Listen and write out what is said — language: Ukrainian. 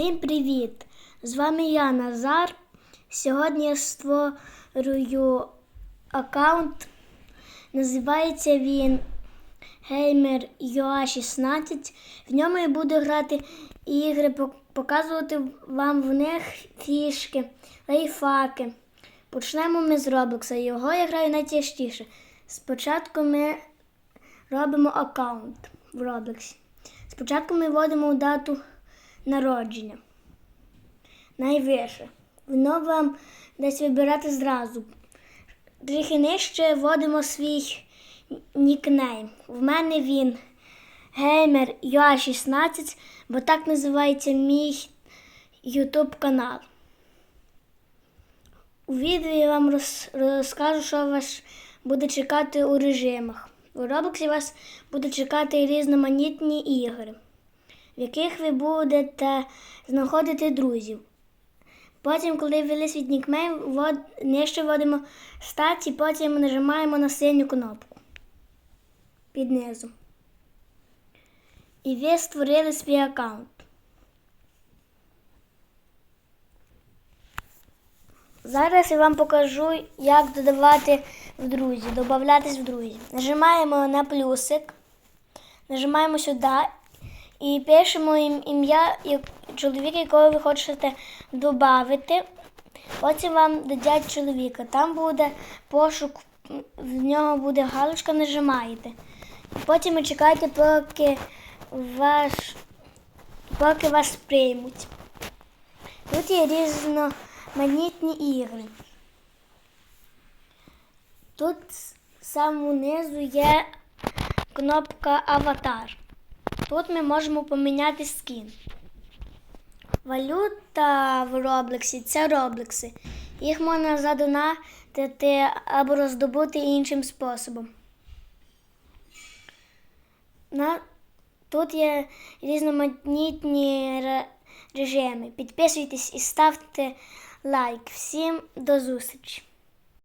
Всім привіт! З вами я Назар. Сьогодні я створюю аккаунт. Називається він Gamer UA 16. В ньому я буду грати ігри, показувати вам в них фішки, лайфхаки. Почнемо ми з Роблокса. Його я граю найтяжчіше. Спочатку ми робимо аккаунт в Роблоксі. Спочатку ми вводимо дату народження. Найвище. Воно вам десь вибирати зразу. Трохи нижче вводимо свій нікнейм. В мене він Gamer UA 16, бо так називається мій YouTube канал. У відео я вам роз- розкажу, що вас буде чекати у режимах. У Роблоксі вас будуть чекати різноманітні ігри, в яких ви будете знаходити друзів. Потім, коли ввели свій нікнейм, ввод... нижче вводимо статі, потім нажимаємо на синю кнопку під низу. І ви створили свій аккаунт. Зараз я вам покажу, як додавати в друзі, додатись в друзі. Нажимаємо на плюсик, нажимаємо сюди і пишемо ім- ім'я чоловіка, якого ви хочете додати. Потім вам дадять чоловіка. Там буде пошук, в нього буде галочка, нажимаєте. Потім ви чекаєте, поки ваш, поки вас приймуть. Тут є різноманітні ігри. Тут з самого низу є кнопка Аватар. Тут ми можемо поміняти скін. Валюта в Роблексі це Роблекси. Їх можна задонатити або роздобути іншим способом. Тут є різноманітні режими. Підписуйтесь і ставте лайк. Всім до зустрічі!